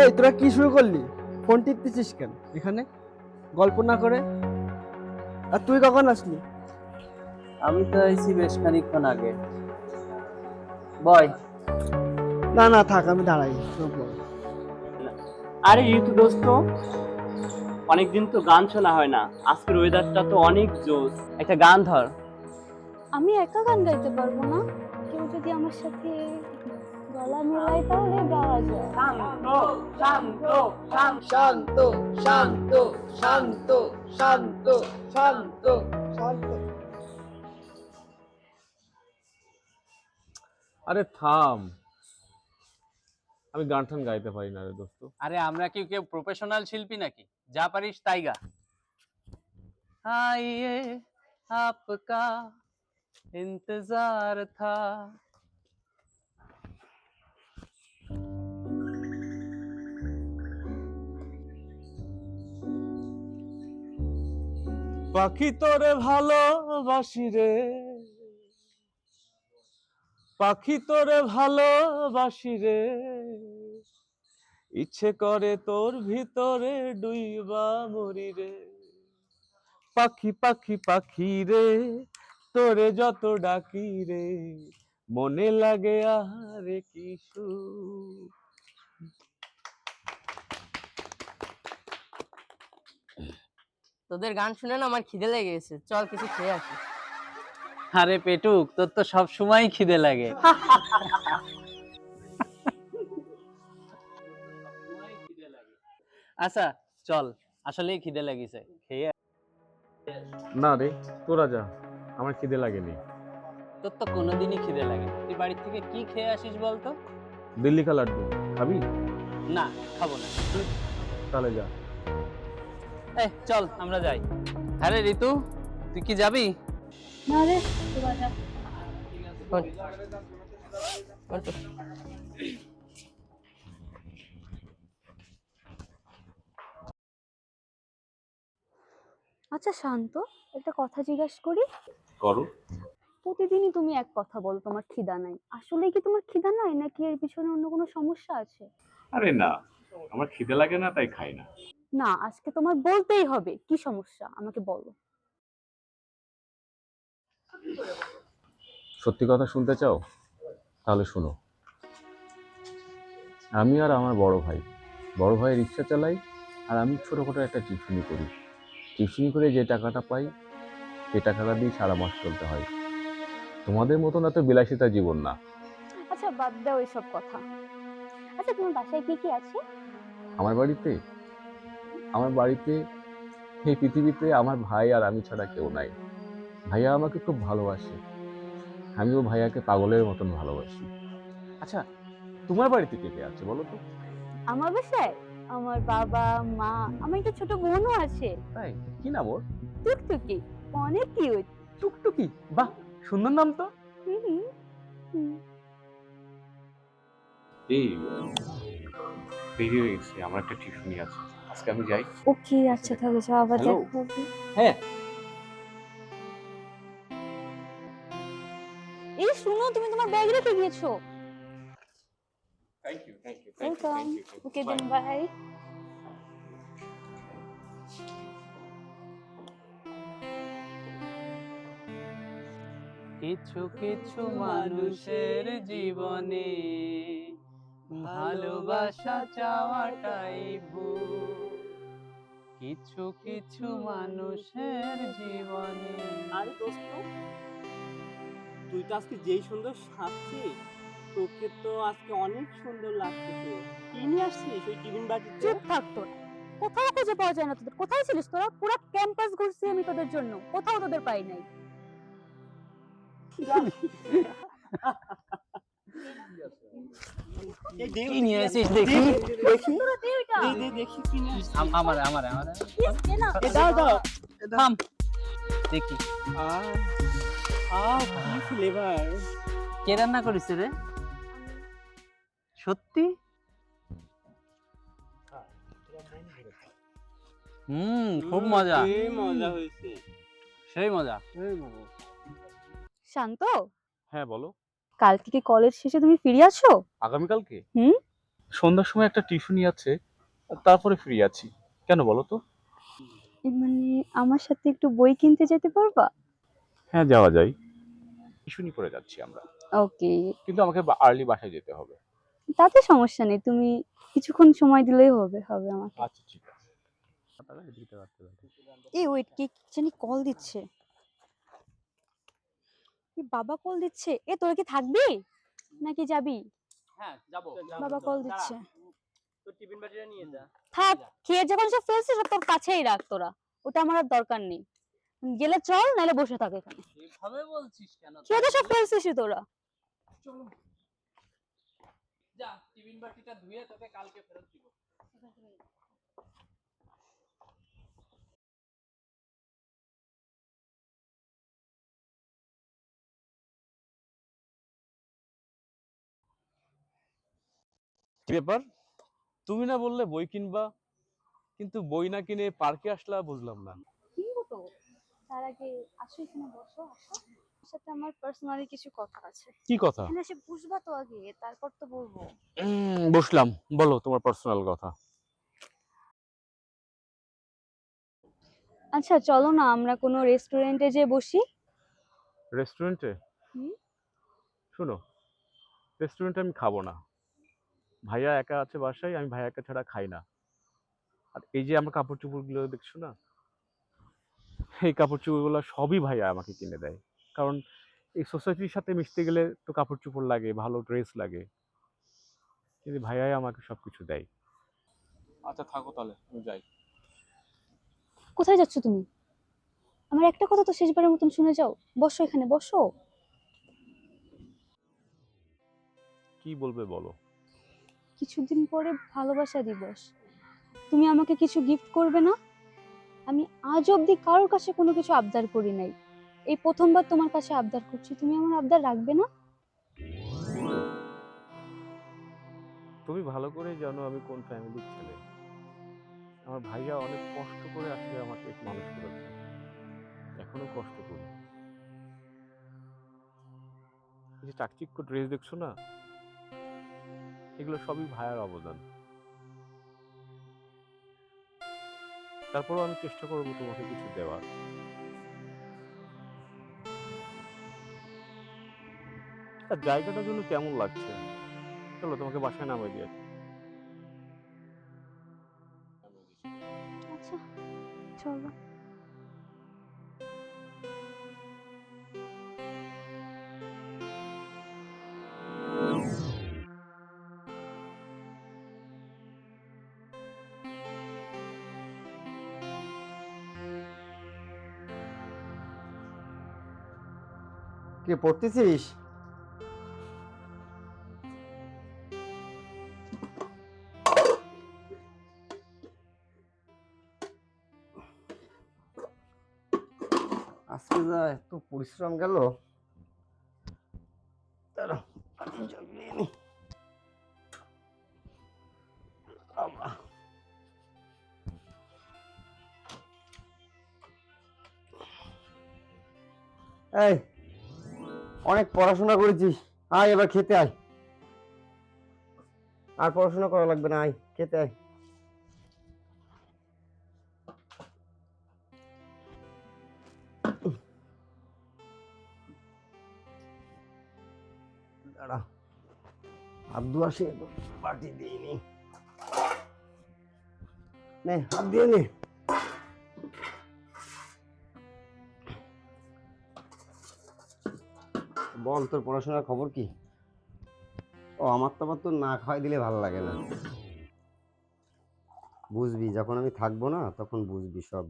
এই তোরা কি শুরু করলি? ফোন টিপতেছিস কেন? এখানে? গল্প না করে? আর তুই কখন আসলি? আমি তো আইছি বেশ খানিকক্ষণ আগে। বয়। না না থাক আমি দাঁড়াই আরে ঋতু দোস্ত অনেকদিন তো গান শোনা হয় না। আজকের ওয়েদারটা তো অনেক জোস একটা গান ধর। আমি একা গান গাইতে পারব না? কেউ যদি আমার সাথে গলা মেলায় তাহলে গাওয়া যায় শান্ত শান্ত শান্ত শান্ত শান্ত শান্ত শান্ত আরে থাম আমি গান টান গাইতে পারি না রে দোস্ত আরে আমরা কি কেউ প্রফেশনাল শিল্পী নাকি যা পারিস তাই গা आइए आपका इंतजार था পাখি তোরে ভালোবাসি রে। পাখি তোরে ভালোবাসি রে। ইচ্ছে করে তোর ভিতরে ডুইবা মরি রে। পাখি পাখি পাখি রে, তোরে যত ডাকি রে। মনে লাগে আহারে কি তোদের গান শুনে না আমার খিদে লেগে গেছে চল কিছু খেয়ে আসি। আরে পেটুক তোর তো সব সময় খিদে লাগে। আচ্ছা চল আসলেই খিদে লাগিছে। খেয়ে না রে তোরা যা। আমার খিদে লাগেনি। তোর তো কোনোদিনই খিদে লাগে। তুই বাড়ি থেকে কি খেয়ে আসিস বলতো? দিল্লি কা লাড্ডু খাবি? না খাব না। তাহলে যা। এই চল আমরা যাই। আরে ঋতু তুই কি যাবি? না রে। আচ্ছা শান্ত একটা কথা জিজ্ঞাসা করি। করো। প্রতিদিনই তুমি এক কথা বলো তোমার খিদা নাই। আসলে কি তোমার খিদা নাই নাকি এর পিছনে অন্য কোনো সমস্যা আছে? আরে না আমার খিদে লাগে না তাই খাই না। না আজকে তোমার বলতেই হবে। কি সমস্যা? আমাকে বলো। সত্যি কথা শুনতে চাও? তাহলে শোনো। আমি আর আমার বড় ভাই বড় ভাই রিক্সা চালাই আর আমি ছোটোখাটো একটা টিউশনি করি। টিউশনি করে যে টাকাটা পাই সে টাকাটা দিয়ে সারা মাস চলতে হয়। তোমাদের মতন এত বিলাসিতা জীবন না। আচ্ছা বাদ দাও এইসব কথা। আচ্ছা তোমার বাসায় কি কি আছে? আমার বাড়িতে আমার বাড়িতে এই পৃথিবীতে আমার ভাই আর আমি ছাড়া কেউ নাই। ভাইয়া আমাকে খুব ভালোবাসে। আমিও ভাইয়াকে পাগলের মতন ভালোবাসি। আচ্ছা তোমার বাড়িতে কে কে আছে বলো তো? আমার বাসায়? আমার বাবা মা আমার একটা ছোট বোনও আছে। তাই? কি নাম ওর? টুকটুকি। অনেক কিউট টুকটুকি? বাহ সুন্দর নাম তো। এই দেরি হয়ে গেছে। আমার একটা টিউশনি আছে। আজকে আমি যাই। ওকে আচ্ছা তাহলে যাও আবার? দেখা হবে। হ্যাঁ। এই শুনো তুমি তোমার ব্যাগ রেখে গিয়েছো। Thank you thank you welcome okay then bye কিছু কিছু মানুষের জীবনে ভালোবাসা চাওয়াটাই ভুল। কিছু কিছু মানুষের জীবনে। আরে দোস্ত তুই তো আজকে যেই সুন্দর সাজছিস তোকে তো আজকে অনেক সুন্দর লাগতেছে কি নিয়ে আসছিস ওই টিফিন বাটিতে? চুপ থাক তোরা। কোথাও খুঁজে পাওয়া যায় না তোদের। কোথায় ছিলিস তোরা? পুরো ক্যাম্পাস ঘুরছি আমি তোদের জন্য। কোথাও তোদের পাই নাই। এই কি নিয়ে আসিস? দেখি দেখি। তোরা দে দেখি কি নিয়ে আসছিস। আম- আমার আমার। আমার Please, দে না। এ দাও দাও। থাম। দেখি। আহ আহ কি ফ্লেভার কে রান্না করিস রে? সত্যি? হুম খুব মজা। সেই মজা হয়েছে। সেই মজা। শান্ত? হ্যাঁ বলো। কাল থেকে কলেজ শেষে তুমি ফিরে আসো আগামীকালকে? হুম? সন্ধ্যার সময় একটা টিউশনি আছে। তারপরে ফ্রি আছি। কেন বলো তো? মানে আমার সাথে একটু বই কিনতে যেতে পারবা? হ্যাঁ যাওয়া যায়। টিউশনি করে যাচ্ছি আমরা। ওকে। কিন্তু আমাকে আর্লি বাসায় যেতে হবে। তাতে সমস্যা নেই তুমি কিছুক্ষণ সময় দিলেই হবে হবে আমাকে। আচ্ছা ঠিক আছে। এই ওয়েট কে জানি কল দিচ্ছে। কি বাবা কল দিচ্ছে। এ তোরা কি থাকবি? নাকি যাবি? হ্যাঁ যাব। বাবা কল দিচ্ছে। তোর টিফিন বাটিটা নিয়ে যা। থাক খেয়ে যখন সব ফেলছিস সব তোর কাছেই রাখ তোরা। ওটা আমার আর দরকার নেই। গেলে চল নাহলে বসে থাক এখানে। এভাবে বলছিস কেন? খেয়ে তো সব ফেলছিস তোরা। চলো। যা টিফিন বাটিটা ধুয়ে তোকে কালকে ফেরত দিব। কি ব্যাপার? তুমি না বললে বই কিনবা কিন্তু বই না কিনে পার্কে আসলা বুঝলাম না। কিনবো তো। তার আগে আসো এখানে বসো আসো। সাথে আমার পার্সোনালি কিছু কথা আছে। কি কথা? এখানে এসে বুঝবা তো আগে তারপর তো বলব। বসলাম। বলো তোমার পার্সোনাল কথা। আচ্ছা চলো না আমরা কোনো রেস্টুরেন্টে যে বসি। রেস্টুরেন্টে। শোনো রেস্টুরেন্টে আমি খাব না। ভাইয়া একা আছে বাসায় আমি ভাইয়া একা ছাড়া খাই না। আর এই যে আমার কাপড় চোপড়গুলো দেখছ না? এই কাপড় চোপড়গুলো সবই ভাইয়া আমাকে কিনে দেয়। কারণ এই সোসাইটির সাথে মিশতে গেলে তো কাপড় চোপড় লাগে ভালো ড্রেস লাগে। কিন্তু ভাইয়াই আমাকে সব কিছু দেয়। আচ্ছা থাকো তাহলে আমি যাই। কোথায় যাচ্ছ তুমি? আমার একটা কথা তো শেষবারের মতন শুনে যাও। বসো এখানে বসো। কি বলবে বলো? কিছুদিন পরে ভালোবাসা দিবস। তুমি আমাকে কিছু গিফট করবে না? আমি আজ অবধি কারোর কাছে কোনো কিছু আবদার করি নাই। এই প্রথমবার তোমার কাছে আবদার করছি, তুমি আমার আবদার রাখবে না? তুমি ভালো করে জানো আমি কোন ফ্যামিলির ছেলে। আমার ভাইয়া অনেক কষ্ট করে আসলে আমাকে মানুষ করেছে এখনও কষ্ট করি। যে চাকচিক্য ড্রেস দেখছ না? এগুলো সবই ভায়ার অবদান। তারপরও আমি চেষ্টা করব তোমাকে কিছু দেওয়ার। আর জায়গাটার জন্য কেমন লাগছে, চলো তোমাকে বাসায় নামাই দিয়ে। আচ্ছা চলো। কে পড়তেছিস? আজকে যা এত পরিশ্রম গেল। এই অনেক পড়াশোনা করেছিস আয়, এবার খেতে আয়। আর পড়াশোনা করা লাগবে না, আয়, খেতে আয়। দাঁড়া পার্টি দিইনি নে, হাত দিয়ে নে। বল তোর পড়াশোনার খবর কি? ও আমার তো আবার তোর না খাওয়াই দিলে ভালো লাগে না। বুঝবি যখন আমি থাকব না তখন বুঝবি সব।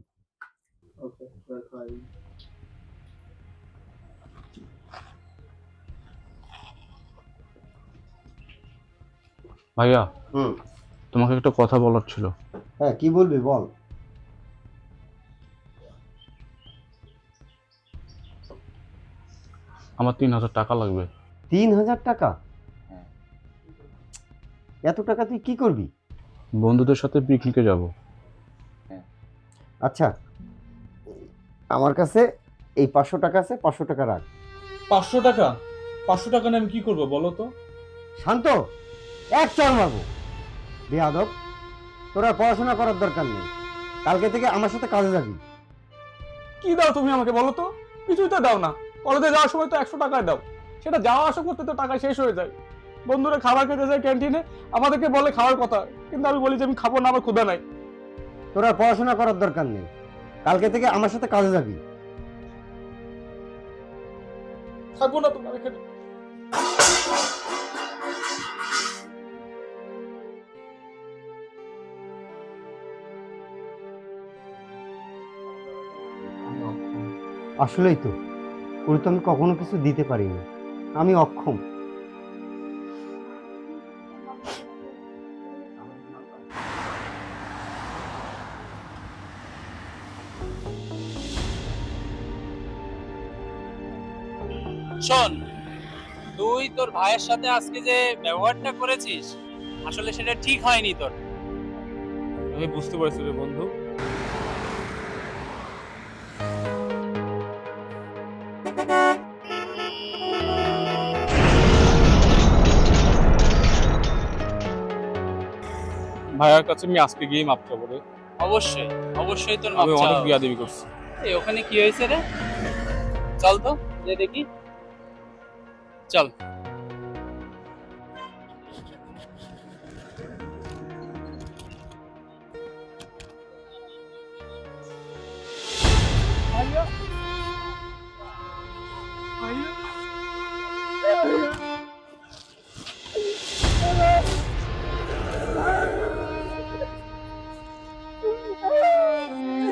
ভাইয়া হুম। তোমাকে একটা কথা বলার ছিল। হ্যাঁ কি বলবি বল? আমার তিন হাজার টাকা লাগবে। তিন হাজার টাকা? এত টাকা তুই কি করবি? বন্ধুদের সাথে পিকনিকে যাব। আচ্ছা আমার কাছে এই পাঁচশো টাকা আছে পাঁচশো টাকা রাখ। পাঁচশো টাকা? পাঁচশো টাকা নিয়ে আমি কি করব বলো তো? শান্ত এক চার মারবো। বেয়াদব তোর পড়াশোনা করার দরকার নেই। কালকে থেকে আমার সাথে কাজে যাবি। কি দাও তুমি আমাকে বলো তো? কিছুই তো দাও না। কলেজে যাওয়ার সময় তো একশো টাকায় দাও। সেটা যাওয়া আসা করতে তো টাকা শেষ হয়ে যায়। বন্ধুরা খাবার খেতে যায় ক্যান্টিনে আমাদেরকে বলে খাওয়ার কথা। কিন্তু আমি বলি যে আমি খাব না আমার ক্ষুধা নাই। তোর আর পড়াশোনা করার দরকার নেই। কালকে থেকে আমার সাথে কাজে যাবি। থাকব না তোমার এখানে আসলেই তো। ওর তো আমি কখনো কিছু দিতে পারিনি। আমি অক্ষম। শোন তুই তোর ভাইয়ের সাথে আজকে যে ব্যবহারটা করেছিস আসলে সেটা ঠিক হয়নি তোর। আমি বুঝতে পারছি রে বন্ধু। ভাইয়ার কাছে আমি আজকে গিয়ে মাপ চাবো রে। অবশ্যই অবশ্যই তোর আমি মাপ অনেক চাওয়া বিয়াদেবি করছি। এই ওখানে কি হয়েছে রে? চল তো যে দেখি। চল।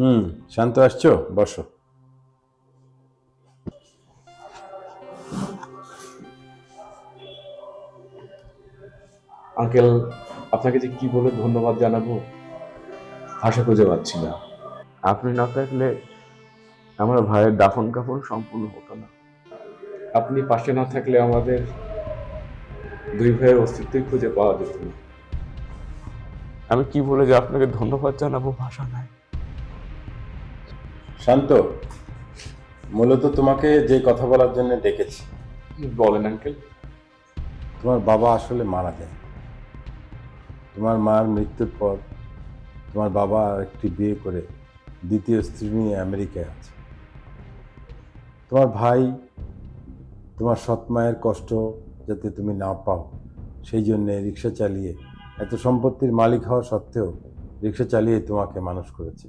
হুম শান্ত আসছো? বসো। আঙ্কেল আপনাকে যে কি বলে ধন্যবাদ জানাব ভাষা খুঁজে পাচ্ছি না। আপনি না থাকলে আমার ভাইয়ের দাফন কাফন সম্পূর্ণ হতো না। আপনি পাশে না থাকলে আমাদের দুই ভাইয়ের অস্তিত্বই খুঁজে পাওয়া যেত না। আমি কি বলে যে আপনাকে ধন্যবাদ জানাব ভাষা নাই। শান্ত মূলত তোমাকে যে কথা বলার জন্য ডেকেছি। বলেন আঙ্কেল। তোমার বাবা আসলে মারা যায়। তোমার মার মৃত্যুর পর তোমার বাবা একটি বিয়ে করে দ্বিতীয় স্ত্রী নিয়ে আমেরিকায় আছে। তোমার ভাই তোমার সৎ মায়ের কষ্ট যাতে তুমি না পাও সেই জন্যে রিক্সা চালিয়ে এত সম্পত্তির মালিক হওয়া সত্ত্বেও রিক্সা চালিয়ে তোমাকে মানুষ করেছে।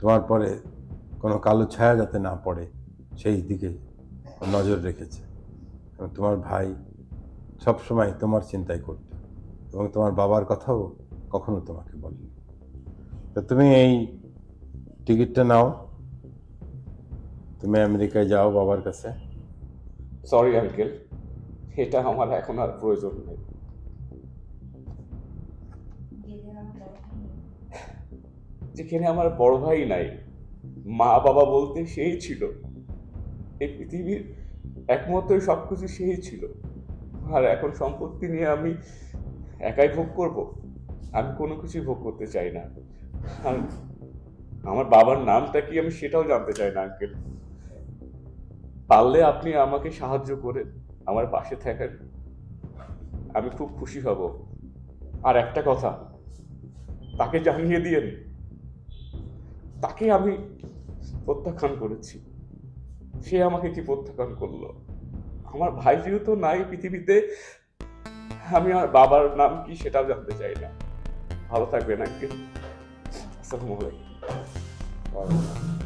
তোমার পরে কোনো কালো ছায়া যাতে না পড়ে, সেই দিকে নজর রেখেছে। এবং তোমার ভাই সবসময় তোমার চিন্তাই করত এবং তোমার বাবার কথাও কখনো তোমাকে বলেনি। তো তুমি এই টিকিটটা নাও। তুমি আমেরিকায় যাও বাবার কাছে। সরি আঙ্কেল এটা আমার এখন আর প্রয়োজন নেই। যেখানে আমার বড় ভাই নাই মা বাবা বলতে সেই ছিল। এই পৃথিবীর একমাত্র সবকিছু সেই ছিল। আর এখন সম্পত্তি নিয়ে আমি একাই ভোগ করব? আমি কোনো কিছুই ভোগ করতে চাই না। আর আমার বাবার নামটা কি আমি সেটাও জানতে চাই না, আঙ্কেল। পারলে আপনি আমাকে সাহায্য করে আমার পাশে থাকেন। আমি খুব খুশি হব। আর একটা কথা, তাকে জানিয়ে দিয়েন। তাকে আমি প্রত্যাখ্যান করেছি। সে আমাকে কি প্রত্যাখ্যান করল? আমার ভাই যেহেতু নাই পৃথিবীতে। আমি আমার বাবার নাম কি সেটাও জানতে চাই না। ভালো থাকবেন আঙ্কেল। আসসালামু আলাইকুম।